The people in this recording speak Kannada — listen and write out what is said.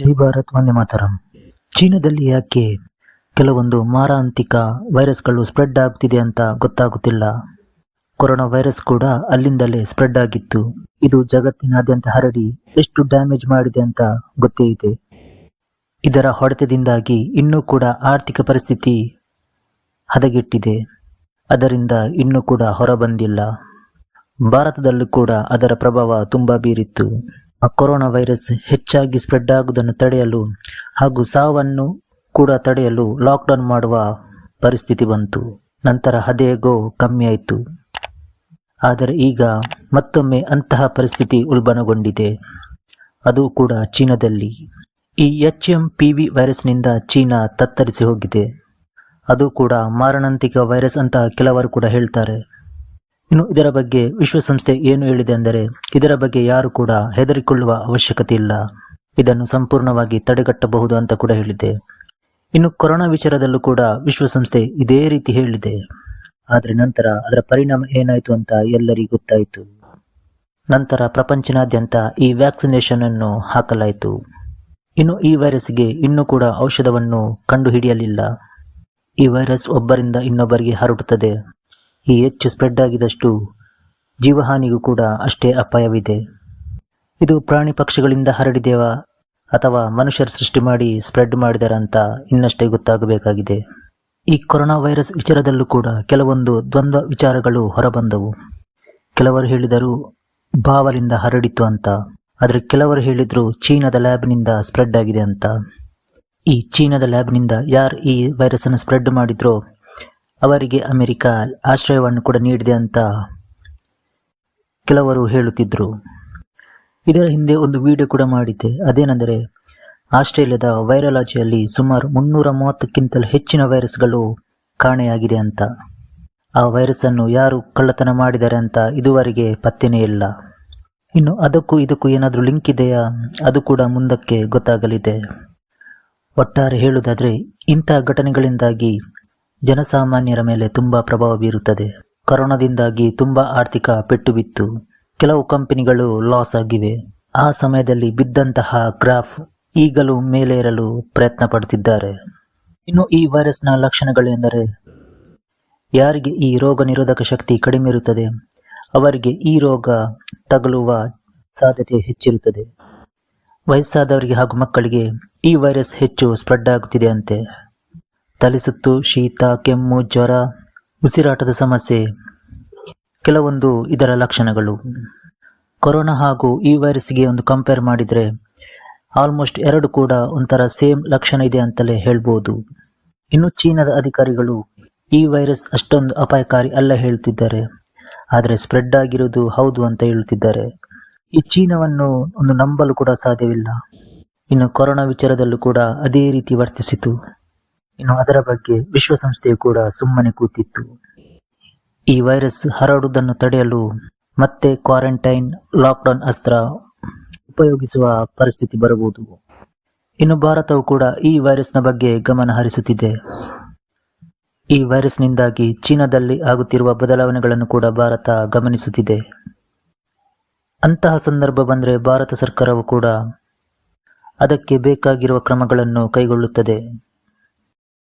ಜೈ ಭಾರತ್, ವಂದೇ ಮಾತರಂ. ಚೀನಾದಲ್ಲಿ ಯಾಕೆ ಕೆಲವೊಂದು ಮಾರಾಂತಿಕ ವೈರಸ್ಗಳು ಸ್ಪ್ರೆಡ್ ಆಗ್ತಿದೆ ಅಂತ ಗೊತ್ತಾಗುತ್ತಿಲ್ಲ. ಕೊರೋನಾ ವೈರಸ್ ಕೂಡ ಅಲ್ಲಿಂದಲೇ ಸ್ಪ್ರೆಡ್ ಆಗಿತ್ತು. ಇದು ಜಗತ್ತಿನಾದ್ಯಂತ ಹರಡಿ ಎಷ್ಟು ಡ್ಯಾಮೇಜ್ ಮಾಡಿದೆ ಅಂತ ಗೊತ್ತೇ ಇದೆ. ಇದರ ಹೊಡೆತದಿಂದಾಗಿ ಇನ್ನೂ ಕೂಡ ಆರ್ಥಿಕ ಪರಿಸ್ಥಿತಿ ಹದಗೆಟ್ಟಿದೆ. ಅದರಿಂದ ಇನ್ನೂ ಕೂಡ ಹೊರಬಂದಿಲ್ಲ. ಭಾರತದಲ್ಲೂ ಕೂಡ ಅದರ ಪ್ರಭಾವ ತುಂಬಾ ಬೀರಿತ್ತು. ಕೊರೋನಾ ವೈರಸ್ ಹೆಚ್ಚಾಗಿ ಸ್ಪ್ರೆಡ್ ಆಗುವುದನ್ನು ತಡೆಯಲು ಹಾಗೂ ಸಾವನ್ನು ಕೂಡ ತಡೆಯಲು ಲಾಕ್ಡೌನ್ ಮಾಡುವ ಪರಿಸ್ಥಿತಿ ಬಂತು. ನಂತರ ಹದೇಗೋ ಕಮ್ಮಿ ಆಯಿತು. ಆದರೆ ಈಗ ಮತ್ತೊಮ್ಮೆ ಅಂತಹ ಪರಿಸ್ಥಿತಿ ಉಲ್ಬಣಗೊಂಡಿದೆ. ಅದು ಕೂಡ ಚೀನಾದಲ್ಲಿ. ಈ ಎಚ್ ಎಂ ಪಿ ವಿ ವೈರಸ್ನಿಂದ ಚೀನಾ ತತ್ತರಿಸಿ ಹೋಗಿದೆ. ಅದು ಕೂಡ ಮಾರಣಾಂತಿಕ ವೈರಸ್ ಅಂತ ಕೆಲವರು ಕೂಡ ಹೇಳ್ತಾರೆ. ಇನ್ನು ಇದರ ಬಗ್ಗೆ ವಿಶ್ವಸಂಸ್ಥೆ ಏನು ಹೇಳಿದೆ ಅಂದರೆ, ಇದರ ಬಗ್ಗೆ ಯಾರು ಕೂಡ ಹೆದರಿಕೊಳ್ಳುವ ಅವಶ್ಯಕತೆ ಇಲ್ಲ. ಇದನ್ನು ಸಂಪೂರ್ಣವಾಗಿ ತಡೆಗಟ್ಟಬಹುದು ಅಂತ ಕೂಡ ಹೇಳಿದೆ. ಇನ್ನು ಕೊರೋನಾ ವಿಚಾರದಲ್ಲೂ ಕೂಡ ವಿಶ್ವಸಂಸ್ಥೆ ಇದೇ ರೀತಿ ಹೇಳಿದೆ. ಆದರೆ ನಂತರ ಅದರ ಪರಿಣಾಮ ಏನಾಯಿತು ಅಂತ ಎಲ್ಲರಿಗೂ ಗೊತ್ತಾಯಿತು. ನಂತರ ಪ್ರಪಂಚನಾದ್ಯಂತ ಈ ವ್ಯಾಕ್ಸಿನೇಷನ್ ಅನ್ನು ಹಾಕಲಾಯಿತು. ಇನ್ನು ಈ ವೈರಸ್ಗೆ ಇನ್ನೂ ಕೂಡ ಔಷಧವನ್ನು ಕಂಡುಹಿಡಿಯಲಿಲ್ಲ. ಈ ವೈರಸ್ ಒಬ್ಬರಿಂದ ಇನ್ನೊಬ್ಬರಿಗೆ ಹರಡುತ್ತದೆ. ಈ ಹೆಚ್ಚು ಸ್ಪ್ರೆಡ್ ಆಗಿದಷ್ಟು ಜೀವಹಾನಿಗೂ ಕೂಡ ಅಷ್ಟೇ ಅಪಾಯವಿದೆ. ಇದು ಪ್ರಾಣಿ ಪಕ್ಷಿಗಳಿಂದ ಹರಡಿದೆವಾ ಅಥವಾ ಮನುಷ್ಯರು ಸೃಷ್ಟಿ ಮಾಡಿ ಸ್ಪ್ರೆಡ್ ಮಾಡಿದಾರ ಅಂತ ಇನ್ನಷ್ಟೇ ಗೊತ್ತಾಗಬೇಕಾಗಿದೆ. ಈ ಕೊರೋನಾ ವೈರಸ್ ವಿಚಾರದಲ್ಲೂ ಕೂಡ ಕೆಲವೊಂದು ದ್ವಂದ್ವ ವಿಚಾರಗಳು ಹೊರಬಂದವು. ಕೆಲವರು ಹೇಳಿದರು, ಬಾವಲಿಂದ ಹರಡಿತು ಅಂತ. ಆದರೆ ಕೆಲವರು ಹೇಳಿದರು, ಚೀನಾದ ಲ್ಯಾಬ್ನಿಂದ ಸ್ಪ್ರೆಡ್ ಆಗಿದೆ ಅಂತ. ಈ ಚೀನಾದ ಲ್ಯಾಬ್ನಿಂದ ಯಾರು ಈ ವೈರಸ್ ಅನ್ನು ಸ್ಪ್ರೆಡ್ ಮಾಡಿದ್ರೋ ಅವರಿಗೆ ಅಮೆರಿಕ ಆಶ್ರಯವನ್ನು ಕೂಡ ನೀಡಿದೆ ಅಂತ ಕೆಲವರು ಹೇಳುತ್ತಿದ್ದರು. ಇದರ ಹಿಂದೆ ಒಂದು ವಿಡಿಯೋ ಕೂಡ ಮಾಡಿದ್ದೆ. ಅದೇನೆಂದರೆ, ಆಸ್ಟ್ರೇಲಿಯಾದ ವೈರಾಲಜಿಯಲ್ಲಿ ಸುಮಾರು ಮುನ್ನೂರ ಮೂವತ್ತಕ್ಕಿಂತಲೂ ಹೆಚ್ಚಿನ ವೈರಸ್ಗಳು ಕಾಣೆಯಾಗಿದೆ ಅಂತ. ಆ ವೈರಸ್ ಅನ್ನು ಯಾರು ಕಳ್ಳತನ ಮಾಡಿದ್ದಾರೆ ಅಂತ ಇದುವರೆಗೆ ಪತ್ತೆನೇ ಇಲ್ಲ. ಇನ್ನು ಅದಕ್ಕೂ ಇದಕ್ಕೂ ಏನಾದರೂ ಲಿಂಕ್ ಇದೆಯಾ? ಅದು ಕೂಡ ಮುಂದಕ್ಕೆ ಗೊತ್ತಾಗಲಿದೆ. ಒಟ್ಟಾರೆ ಹೇಳುವುದಾದರೆ, ಇಂಥ ಘಟನೆಗಳಿಂದಾಗಿ ಜನಸಾಮಾನ್ಯರ ಮೇಲೆ ತುಂಬಾ ಪ್ರಭಾವ ಬೀರುತ್ತದೆ. ಕರೋನಾದಿಂದಾಗಿ ತುಂಬಾ ಆರ್ಥಿಕ ಪೆಟ್ಟು ಬಿತ್ತು. ಕೆಲವು ಕಂಪನಿಗಳು ಲಾಸ್ ಆಗಿವೆ. ಆ ಸಮಯದಲ್ಲಿ ಬಿದ್ದಂತಹ ಗ್ರಾಫ್ ಈಗಲೂ ಮೇಲೇರಲು ಪ್ರಯತ್ನ ಪಡುತ್ತಿದ್ದಾರೆ. ಇನ್ನು ಈ ವೈರಸ್ನ ಲಕ್ಷಣಗಳೆಂದರೆ ಯಾರಿಗೆ ಈ ರೋಗ ನಿರೋಧಕ ಶಕ್ತಿ ಕಡಿಮೆ ಇರುತ್ತದೆ, ಅವರಿಗೆ ಈ ರೋಗ ತಗಲುವ ಸಾಧ್ಯತೆ ಹೆಚ್ಚಿರುತ್ತದೆ. ವಯಸ್ಸಾದವರಿಗೆ ಹಾಗೂ ಮಕ್ಕಳಿಗೆ ಈ ವೈರಸ್ ಹೆಚ್ಚು ಸ್ಪ್ರೆಡ್ ಆಗುತ್ತಿದೆ ಅಂತೆ ತಲೆಸುತ್ತು, ಶೀತ, ಕೆಮ್ಮು, ಜ್ವರ, ಉಸಿರಾಟದ ಸಮಸ್ಯೆ. ಕೆಲವೊಂದು ಇದರ ಲಕ್ಷಣಗಳು. ಕೊರೋನಾ ಹಾಗೂ ಈ ವೈರಸ್ಗೆ ಒಂದು ಕಂಪೇರ್ ಮಾಡಿದರೆ ಆಲ್ಮೋಸ್ಟ್ ಎರಡು ಕೂಡ ಒಂಥರ ಸೇಮ್ ಲಕ್ಷಣ ಇದೆ ಅಂತಲೇ ಹೇಳ್ಬೋದು. ಇನ್ನು ಚೀನಾದ ಅಧಿಕಾರಿಗಳು ಈ ವೈರಸ್ ಅಷ್ಟೊಂದು ಅಪಾಯಕಾರಿ ಅಲ್ಲ ಹೇಳ್ತಿದ್ದಾರೆ. ಆದರೆ ಸ್ಪ್ರೆಡ್ ಆಗಿರುವುದು ಹೌದು ಅಂತ ಹೇಳುತ್ತಿದ್ದಾರೆ ಈ ಚೀನಾವನ್ನು ಒಂದು ನಂಬಲು ಕೂಡ ಸಾಧ್ಯವಿಲ್ಲ. ಇನ್ನು ಕೊರೋನಾ ವಿಚಾರದಲ್ಲೂ ಕೂಡ ಅದೇ ರೀತಿ ವರ್ತಿಸಿತು. ಇನ್ನು ಅದರ ಬಗ್ಗೆ ವಿಶ್ವಸಂಸ್ಥೆಯು ಕೂಡ ಸುಮ್ಮನೆ ಕೂತಿತ್ತು. ಈ ವೈರಸ್ ಹರಡುವುದನ್ನು ತಡೆಯಲು ಮತ್ತೆ ಕ್ವಾರಂಟೈನ್, ಲಾಕ್ಡೌನ್ ಅಸ್ತ್ರ ಉಪಯೋಗಿಸುವ ಪರಿಸ್ಥಿತಿ ಬರಬಹುದು. ಇನ್ನು ಭಾರತವು ಕೂಡ ಈ ವೈರಸ್ನ ಬಗ್ಗೆ ಗಮನ ಹರಿಸುತ್ತಿದೆ. ಈ ವೈರಸ್ನಿಂದಾಗಿ ಚೀನಾದಲ್ಲಿ ಆಗುತ್ತಿರುವ ಬದಲಾವಣೆಗಳನ್ನು ಕೂಡ ಭಾರತ ಗಮನಿಸುತ್ತಿದೆ. ಅಂತಹ ಸಂದರ್ಭ ಬಂದರೆ ಭಾರತ ಸರ್ಕಾರವು ಕೂಡ ಅದಕ್ಕೆ ಬೇಕಾಗಿರುವ ಕ್ರಮಗಳನ್ನು ಕೈಗೊಳ್ಳುತ್ತದೆ.